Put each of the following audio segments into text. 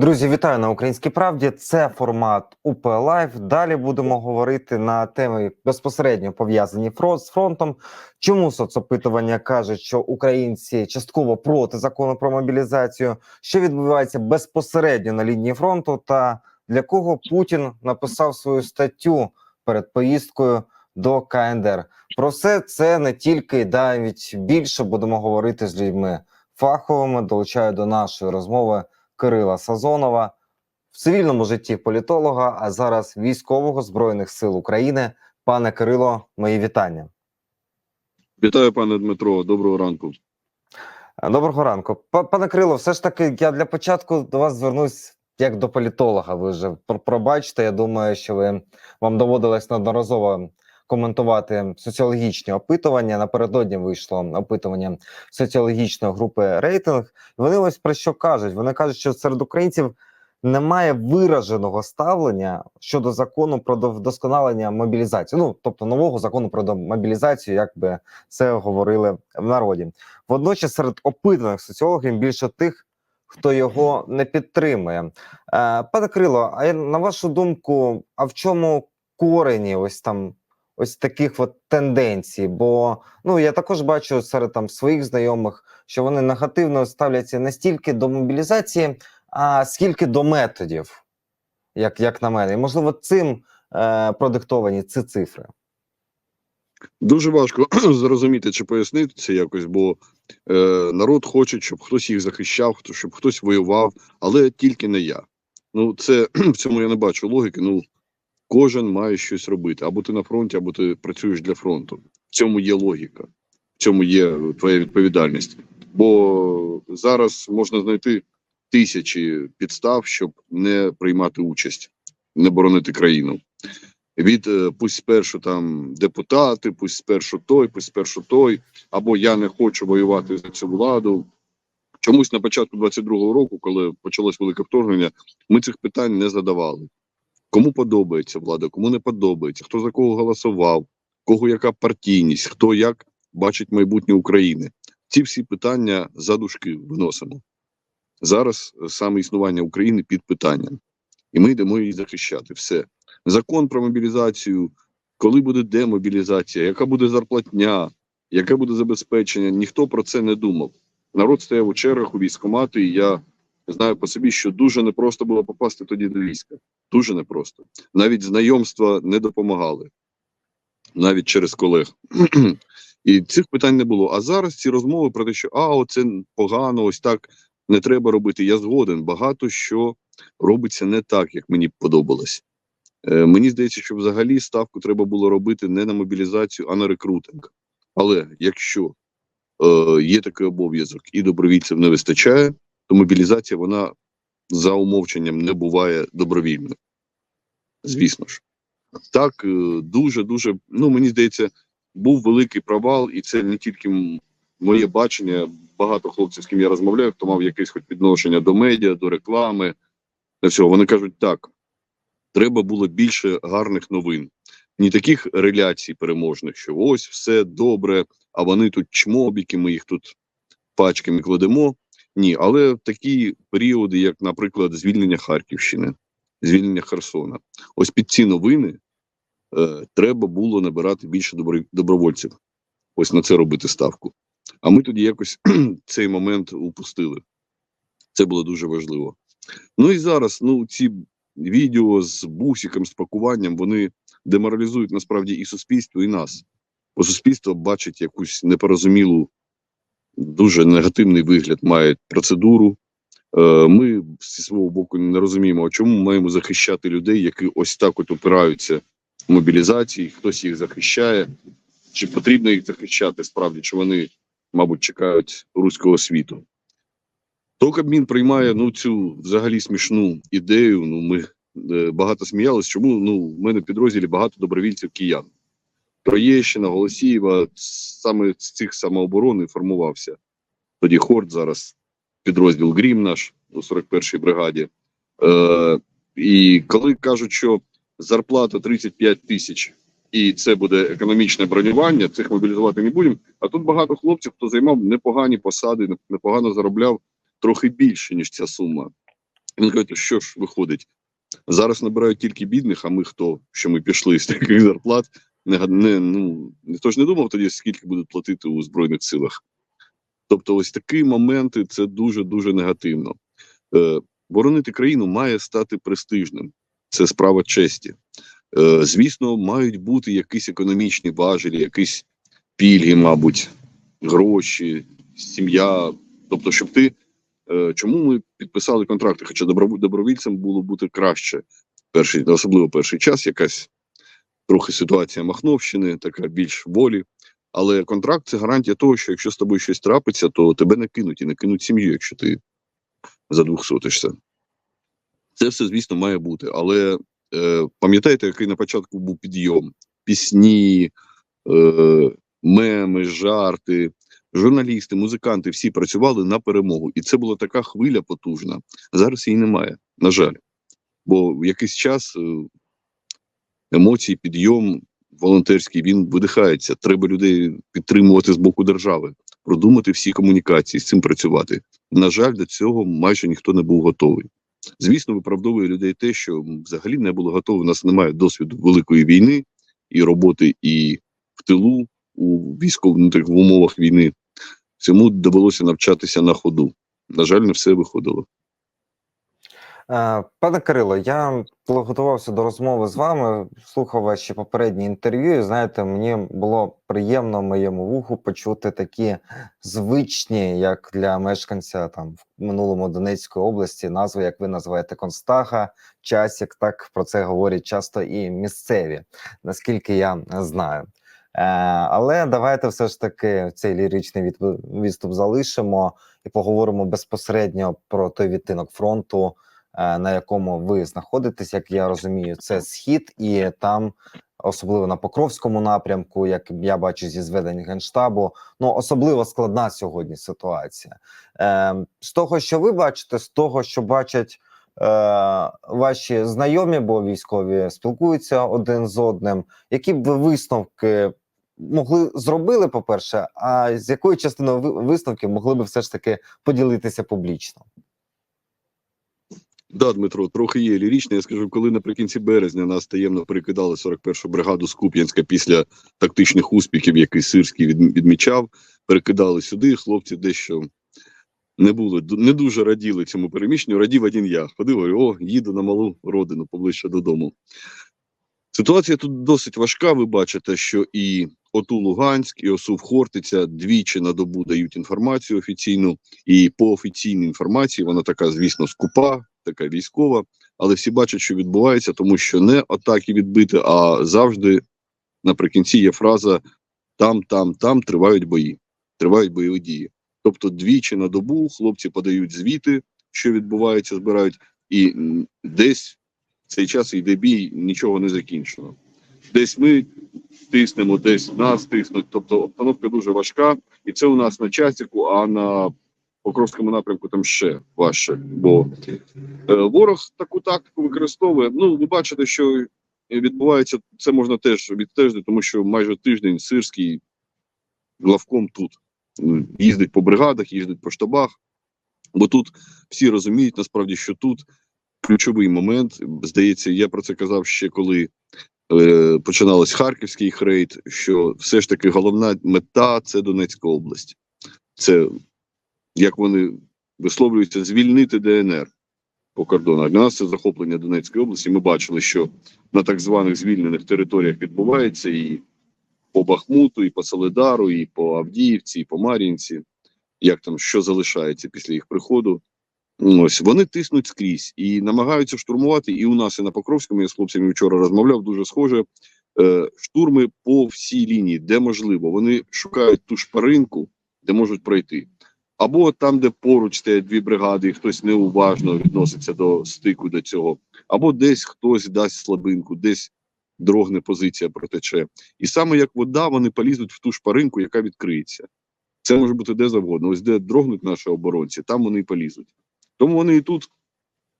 Друзі, вітаю на Українській правді. Це формат УП Лайв. Далі будемо говорити на теми безпосередньо пов'язані з фронтом. Чому соцопитування кажуть, що українці частково проти закону про мобілізацію, що відбувається безпосередньо на лінії фронту, та для кого Путін написав свою статтю перед поїздкою до КНДР. Про все це не тільки навіть більше будемо говорити з людьми фаховими. Долучаю до нашої розмови. Кирила Сазонова, в цивільному житті політолога, а зараз військового збройних сил України. Пане Кирило, мої вітання. Вітаю, пане Дмитро. Доброго ранку. Доброго ранку, пане Кирило. Все ж таки, я для початку до вас звернусь як до політолога. Ви вже пробачте. Я думаю, що ви вам доводилось неодноразово коментувати соціологічні опитування. Напередодні вийшло опитування соціологічної групи рейтинг. Вони ось про що кажуть? Вони кажуть, що серед українців немає вираженого ставлення щодо закону про до- вдосконалення мобілізації. Ну тобто нового закону про мобілізацію, як би це говорили в народі. Водночас серед опитаних соціологів більше тих, хто його не підтримує. Е, пане Крило, а на вашу думку, а в чому корені ось там ось таких от тенденцій? Бо ну я також бачу серед там своїх знайомих, що вони негативно ставляться не стільки до мобілізації, а скільки до методів, як, як на мене. І можливо, цим е, продиктовані ці цифри. Дуже важко зрозуміти чи пояснити це якось, бо е, народ хоче, щоб хтось їх захищав, щоб хтось воював, але тільки не я. Ну, це в цьому я не бачу логіки. Ну, кожен має щось робити. Або ти на фронті, або ти працюєш для фронту. В цьому є логіка, в цьому є твоя відповідальність. Бо зараз можна знайти тисячі підстав, щоб не приймати участь, не боронити країну. від е, пусть спершу там депутати, пусть спершу той, пусть спершу той, або я не хочу воювати за цю владу. Чомусь на початку 22-го року, коли почалось велике вторгнення, ми цих питань не задавали. Кому подобається влада, кому не подобається, хто за кого голосував, кого яка партійність, хто як бачить майбутнє України. Ці всі питання за дужки виносимо. Зараз саме існування України під питанням, і ми йдемо її захищати. Все закон про мобілізацію, коли буде демобілізація, яка буде зарплатня, яке буде забезпечення. Ніхто про це не думав. Народ стояв у чергах у військкомати, і я знаю по собі, що дуже непросто було попасти тоді до війська. Дуже непросто. Навіть знайомства не допомагали, навіть через колег. І цих питань не було. А зараз ці розмови про те, що а, оце погано, ось так не треба робити. Я згоден. Багато що робиться не так, як мені б подобалось. Е, Мені здається, що взагалі ставку треба було робити не на мобілізацію, а на рекрутинг. Але якщо е, є такий обов'язок і добровільців не вистачає, то мобілізація вона за умовченням не буває добровільною. Звісно ж, так е, дуже дуже. Ну мені здається, був великий провал, і це не тільки моє бачення. Багато хлопців, з ким я розмовляю, хто мав якесь хоч відношення до медіа, до реклами. До всього вони кажуть так треба було більше гарних новин, не таких реляцій переможних, що ось все добре, а вони тут чмобіки, ми їх тут пачками кладемо. Ні, але такі періоди, як, наприклад, звільнення Харківщини, звільнення Херсона, ось під ці новини е, треба було набирати більше добро- добровольців. Ось на це робити ставку. А ми тоді якось цей момент упустили. Це було дуже важливо. Ну і зараз, ну, ці відео з бусиком, з пакуванням, вони деморалізують насправді і суспільство, і нас. Бо суспільство бачить якусь непорозумілу, дуже негативний вигляд, має процедуру. Е, Ми зі свого боку не розуміємо, чому ми маємо захищати людей, які ось так от опираються в мобілізації, хтось їх захищає. Чи потрібно їх захищати справді, чи вони, мабуть, чекають руського світу? То Кабмін приймає ну цю взагалі смішну ідею. Ну ми е, багато сміялись. Чому ну в мене в підрозділі багато добровільців киян. Троєщина, Голосіїва, саме з цих самооборони формувався. Тоді Хорд зараз підрозділ Грім наш у 41-й бригаді. Е, і коли кажуть, що зарплата 35 тисяч, і це буде економічне бронювання, цих мобілізувати не будемо. А тут багато хлопців, хто займав непогані посади, непогано заробляв трохи більше, ніж ця сума. Він каже, що ж виходить? Зараз набирають тільки бідних, а ми хто? Що ми пішли з таких зарплат? Не, не, ну, ніхто ж не думав тоді, скільки будуть платити у Збройних силах. Тобто, ось такі моменти це дуже-дуже негативно. Е, боронити країну має стати престижним. Це справа честі. Е, звісно, мають бути якісь економічні важелі, якісь пільги, мабуть, гроші, сім'я. Тобто, щоб ти. Е, чому ми підписали контракти? Хоча добро- добровільцям було бути краще, перший, особливо перший час, якась трохи ситуація Махновщини, така більш волі. Але контракт це гарантія того, що якщо з тобою щось трапиться, то тебе не кинуть і не кинуть сім'ю, якщо ти задвухсотишся. Це все, звісно, має бути. Але е, пам'ятаєте, який на початку був підйом? Пісні, е, меми, жарти, журналісти, музиканти всі працювали на перемогу. І це була така хвиля потужна. Зараз її немає, на жаль. Бо в якийсь час емоції, підйом волонтерський він видихається. Треба людей підтримувати з боку держави, продумати всі комунікації, з цим працювати. На жаль, до цього майже ніхто не був готовий. Звісно, виправдовує людей те, що взагалі не було готово. У нас немає досвіду великої війни і роботи і в тилу у військових в умовах війни. Цьому довелося навчатися на ходу. На жаль, не все виходило. Е, Пане Кирило, я готувався до розмови з вами, слухав ваші попередні інтерв'ю. і, Знаєте, мені було приємно моєму вуху почути такі звичні, як для мешканця там в минулому Донецької області, назви, як ви називаєте Констага, Часік. Так про це говорять часто і місцеві, наскільки я знаю. Е, але давайте все ж таки цей ліричний відступ залишимо і поговоримо безпосередньо про той відтинок фронту на якому ви знаходитесь, як я розумію, це схід, і там, особливо на Покровському напрямку, як я бачу зі зведень генштабу, ну особливо складна сьогодні ситуація. Е, з того, що ви бачите, з того, що бачать. е, Ваші знайомі, бо військові спілкуються один з одним. Які б ви висновки могли зробили, по-перше, а з якою частиною ви- висновків могли б все ж таки поділитися публічно? Да, Дмитро, трохи є лірічне. Я скажу, коли наприкінці березня нас таємно перекидали 41-ту бригаду з Куп'янська після тактичних успіхів, які Сирський відмічав, перекидали сюди. Хлопці дещо не були не дуже раділи цьому переміщенню. Радів один я. Ходив, говорю, о, їду на малу родину поближче додому. Ситуація тут досить важка. Ви бачите, що і ОТУ Луганськ, і ОСУВ Хортиця двічі на добу дають інформацію офіційну, і по офіційній інформації вона така, звісно, скупа, така військова, але всі бачать, що відбувається, тому що не атаки відбити, а завжди наприкінці є фраза там, там, там тривають бої, тривають бойові дії. Тобто двічі на добу хлопці подають звіти, що відбувається, збирають, і десь в цей час йде бій, нічого не закінчено. Десь ми тиснемо, десь нас тиснуть. Тобто обстановка дуже важка, і це у нас на часіку, а на Покровському напрямку там ще важче. Бо е, ворог таку тактику використовує. Ну, ви бачите, що відбувається, це можна теж відстежити, тому що майже тиждень сирський главком тут їздить по бригадах, їздить по штабах. Бо тут всі розуміють насправді, що тут ключовий момент. Здається, я про це казав ще коли е, починалось харківський хрейд, що все ж таки головна мета це Донецька область. Це як вони висловлюються, звільнити ДНР по кордонах. Для нас це захоплення Донецької області. Ми бачили, що на так званих звільнених територіях відбувається і по Бахмуту, і по Солидару, і по Авдіївці, і по Мар'їнці. Як там що залишається після їх приходу? Ось вони тиснуть скрізь і намагаються штурмувати. І у нас, і на Покровському я з хлопцями вчора розмовляв. Дуже схоже. Е, штурми по всій лінії, де можливо. Вони шукають ту шпаринку, де можуть пройти. Або там, де поруч стоять дві бригади, і хтось неуважно відноситься до стику до цього, або десь хтось дасть слабинку, десь дрогне позиція протече. І саме як вода, вони полізуть в ту шпаринку, яка відкриється. Це може бути де завгодно. Ось де дрогнуть наші оборонці, там вони полізуть. Тому вони і тут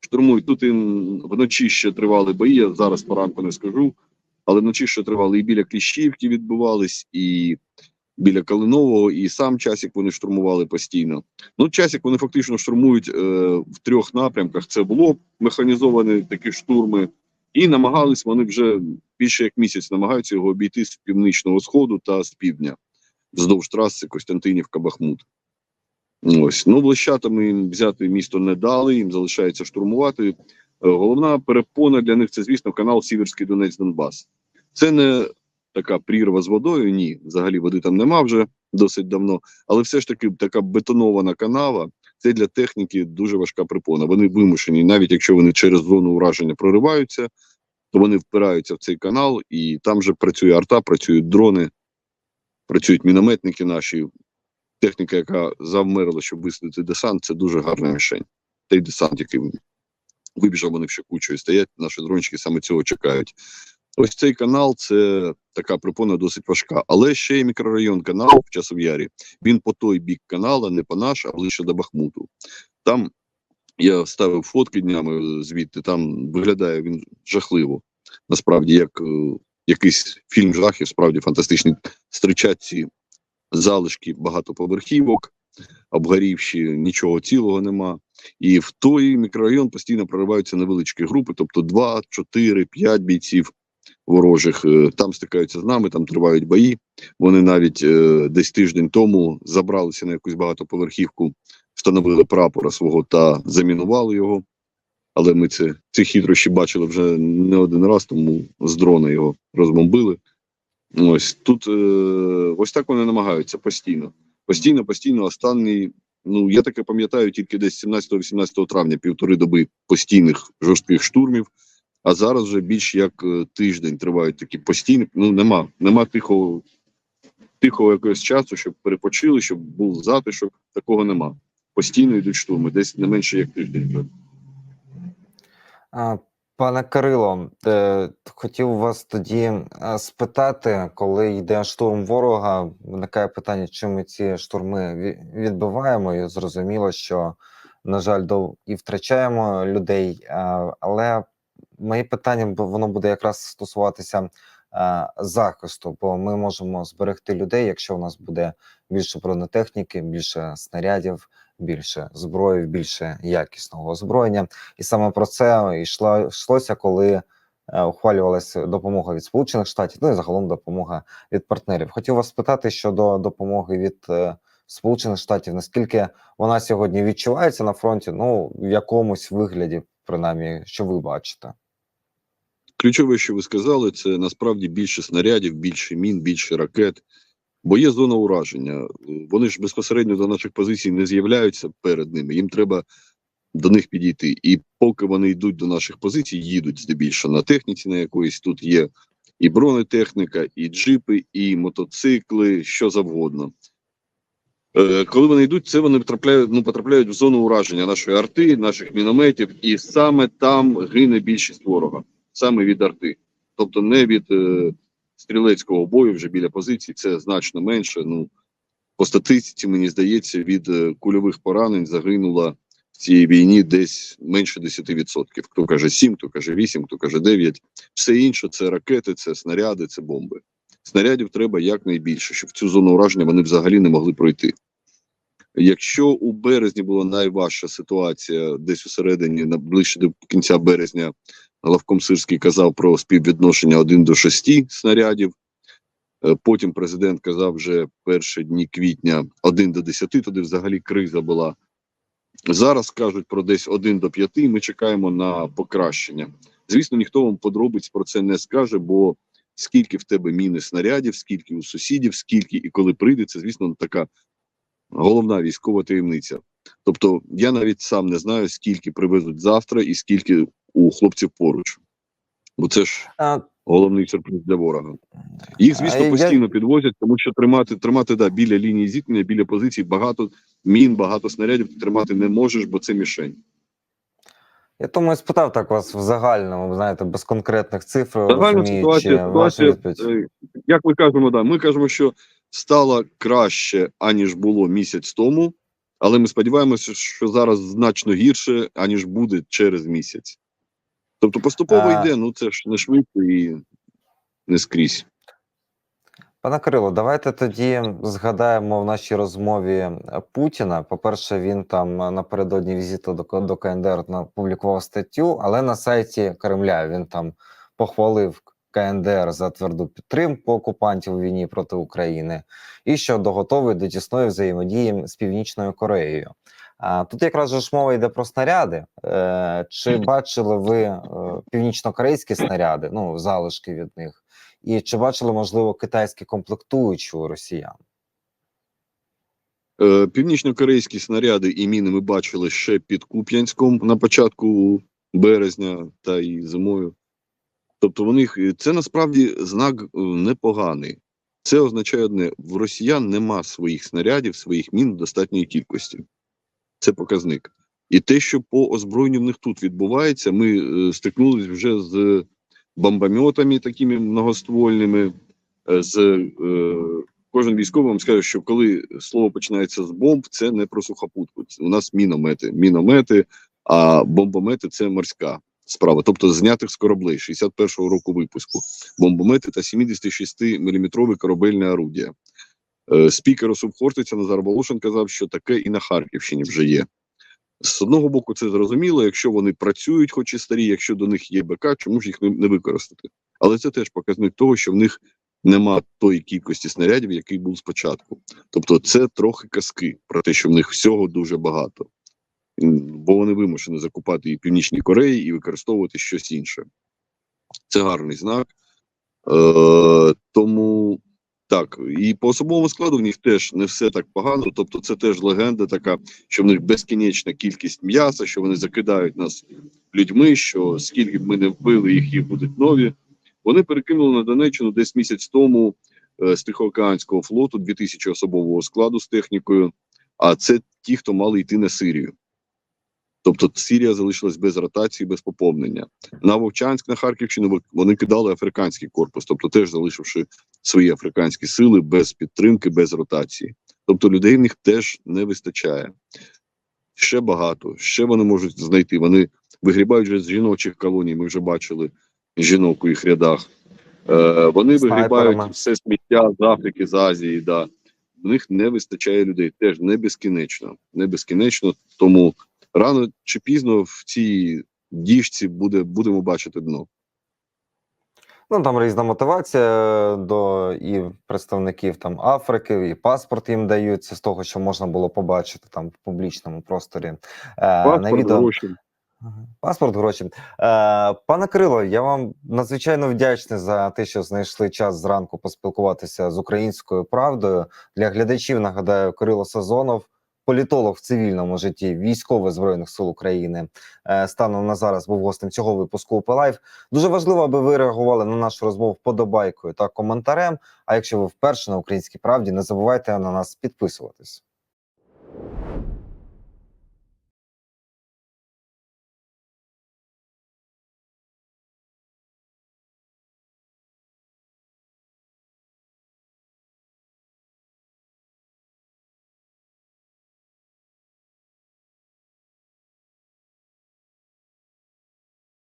штурмують. Тут і вночі ще тривали бої. Я зараз по ранку не скажу, але вночі ще тривали і біля Кліщівки відбувались, і біля Калинового, і сам часік вони штурмували постійно. Ну, часік вони фактично штурмують е, в трьох напрямках. Це було механізовані такі штурми, і намагались вони вже більше як місяць намагаються його обійти з північного сходу та з півдня, вздовж траси Костянтинівка Бахмут. Ось ну блищатами їм взяти місто не дали. Їм залишається штурмувати. Е, Головна перепона для них це, звісно, канал Сіверський Донець Донбас. Це не така прірва з водою. Ні, взагалі води там нема вже досить давно. Але все ж таки така бетонована канава. Це для техніки дуже важка препона. Вони вимушені, навіть якщо вони через зону ураження прориваються, то вони впираються в цей канал, і там же працює арта, працюють дрони, працюють мінометники наші. Техніка, яка завмерла, щоб висадити десант, це дуже гарна мішень. Той десант, який вибіжав, вони ще кучою стоять. Наші дрончики саме цього чекають. Ось цей канал це така припона досить важка. Але ще є мікрорайон канал в Часов'ярі. Він по той бік канала, не по наш, а ближче до Бахмуту. Там я ставив фотки днями звідти. Там виглядає він жахливо. Насправді, як е, якийсь фільм жахів, справді фантастичний. Стрічать ці залишки багатоповерхівок, обгорівші, нічого цілого нема. І в той мікрорайон постійно прориваються невеличкі групи, тобто 2, 4, 5 бійців ворожих. Е, Там стикаються з нами, там тривають бої. Вони навіть е, десь тиждень тому забралися на якусь багатоповерхівку, встановили прапора свого та замінували його. Але ми це, ці хитрощі бачили вже не один раз, тому з дрона його розбомбили. Ось тут е, ось так вони намагаються постійно. Постійно, постійно, останній, ну я таке пам'ятаю, тільки десь 17-18 травня, півтори доби постійних жорстких штурмів. А зараз вже більш як е, тиждень тривають такі постійні. Ну нема, нема тихого, тихого якогось часу, щоб перепочили, щоб був затишок. Такого нема. Постійно йдуть штурми, десь не менше як тиждень. Пане Кирило, е, хотів вас тоді е, спитати, коли йде штурм ворога, виникає питання, чим ми ці штурми відбиваємо, і зрозуміло, що, на жаль, і втрачаємо людей. Але моє питання бу- воно буде якраз стосуватися е, захисту, бо ми можемо зберегти людей, якщо у нас буде більше бронетехніки, більше снарядів, більше зброї, більше якісного озброєння. І саме про це йшло, йшлося, коли е, ухвалювалася допомога від Сполучених Штатів, ну і загалом допомога від партнерів. Хотів вас спитати щодо допомоги від е, Сполучених Штатів, наскільки вона сьогодні відчувається на фронті, ну в якомусь вигляді, принаймні, що ви бачите. Ключове, що ви сказали, це насправді більше снарядів, більше мін, більше ракет. Бо є зона ураження. Вони ж безпосередньо до наших позицій не з'являються перед ними. Їм треба до них підійти. І поки вони йдуть до наших позицій, їдуть здебільшого на техніці, на якоїсь тут є і бронетехніка, і джипи, і мотоцикли, що завгодно. Е, коли вони йдуть, це вони потрапляють, ну, потрапляють в зону ураження нашої арти, наших мінометів, і саме там гине більшість ворога, саме від арти. Тобто не від е, стрілецького бою вже біля позицій, це значно менше. Ну, по статистиці, мені здається, від е, кульових поранень загинуло в цій війні десь менше 10%. Хто каже 7, хто каже 8, хто каже 9. Все інше це ракети, це снаряди, це бомби. Снарядів треба якнайбільше, щоб в цю зону ураження вони взагалі не могли пройти. Якщо у березні була найважча ситуація, десь у середині, на ближче до кінця березня, Лавком Сирський казав про співвідношення 1 до 6 снарядів. Е, Потім президент казав вже перші дні квітня 1 до 10, туди взагалі криза була. Зараз кажуть про десь 1 до 5, ми чекаємо на покращення. Звісно, ніхто вам подробиць про це не скаже, бо скільки в тебе міни снарядів, скільки у сусідів, скільки і коли прийде, це, звісно, така головна військова таємниця. Тобто, я навіть сам не знаю, скільки привезуть завтра і скільки у хлопців поруч. Бо це ж А, головний сюрприз для ворога. Їх, звісно, А я- постійно підвозять, тому що тримати, тримати да, біля лінії зіткнення, біля позицій багато мін, багато снарядів ти тримати не можеш, бо це мішень. Я тому і спитав так вас в загальному, знаєте, без конкретних цифр, Загальна ситуація, ситуація е, як ми кажемо, да, ми кажемо, що стало краще, аніж було місяць тому, але ми сподіваємося, що зараз значно гірше, аніж буде через місяць. Тобто поступово А- йде, ну це ж не швидко і не скрізь. Пане Кирило, давайте тоді згадаємо в нашій розмові Путіна. По-перше, він там напередодні візиту до, до КНДР опублікував статтю, але на сайті Кремля він там похвалив КНДР за тверду підтримку окупантів у війні проти України і що готовий до тісної взаємодії з Північною Кореєю. А тут якраз же ж мова йде про снаряди. Е, чи бачили ви е, північно-корейські снаряди, ну залишки від них? І чи бачили, можливо, китайські комплектуючі у росіян? Е, Північно-корейські снаряди і міни ми бачили ще під Куп'янськом на початку березня та і зимою. Тобто, е, це насправді знак е, непоганий. Це означає одне: в росіян нема своїх снарядів, своїх мін в достатньої кількості. Це показник. І те, що по озброєнню в них тут відбувається, ми е, стикнулися вже з бомбометами такими многоствольними, е, з е, кожен військовий вам скаже, що коли слово починається з бомб, це не про сухопутку. У нас міномети. Міномети, а бомбомети це морська справа. Тобто знятих з кораблей 61-го року випуску. Бомбомети та 76-мм корабельне орудія. Е, Спікер Осуп Хортиця Назар Волошин казав, що таке і на Харківщині вже є. З одного боку, це зрозуміло, якщо вони працюють, хоч і старі, якщо до них є БК, чому ж їх не, використати? Але це теж показник того, що в них нема тої кількості снарядів, який був спочатку. Тобто, це трохи казки про те, що в них всього дуже багато, бо вони вимушені закупати і Північній Кореї і використовувати щось інше. Це гарний знак. Е, тому так, і по особовому складу в них теж не все так погано. Тобто, це теж легенда така, що в них безкінечна кількість м'яса, що вони закидають нас людьми, що скільки б ми не вбили їх, їх будуть нові. Вони перекинули на Донеччину десь місяць тому е, з Тихоокеанського флоту 2000 особового складу з технікою. А це ті, хто мали йти на Сирію. Тобто Сирія залишилась без ротації, без поповнення. На Вовчанськ, на Харківщину вони кидали африканський корпус, тобто теж залишивши свої африканські сили без підтримки, без ротації. Тобто людей в них теж не вистачає. Ще багато, ще вони можуть знайти. Вони вигрібають вже з жіночих колоній. Ми вже бачили жінок у їх рядах. Е, вони вигрібають все сміття з Африки, з Азії. Да. В них не вистачає людей. Теж не безкінечно. Не безкінечно. Тому рано чи пізно в цій діжці буде, будемо бачити дно. Ну там різна мотивація до і представників там Африки, і паспорт їм даються з того, що можна було побачити там в публічному просторі. Е, на Паспорт, відео гроші. Паспорт гроші. Е, пане Кирило, я вам надзвичайно вдячний за те, що знайшли час зранку поспілкуватися з українською правдою. Для глядачів нагадаю, Кирило Сазонов, політолог в цивільному житті, військових збройних сил України. Е, станом на зараз був гостем цього випуску УП Лайф. Дуже важливо, аби ви реагували на нашу розмову вподобайкою та коментарем. А якщо ви вперше на українській правді, не забувайте на нас підписуватись.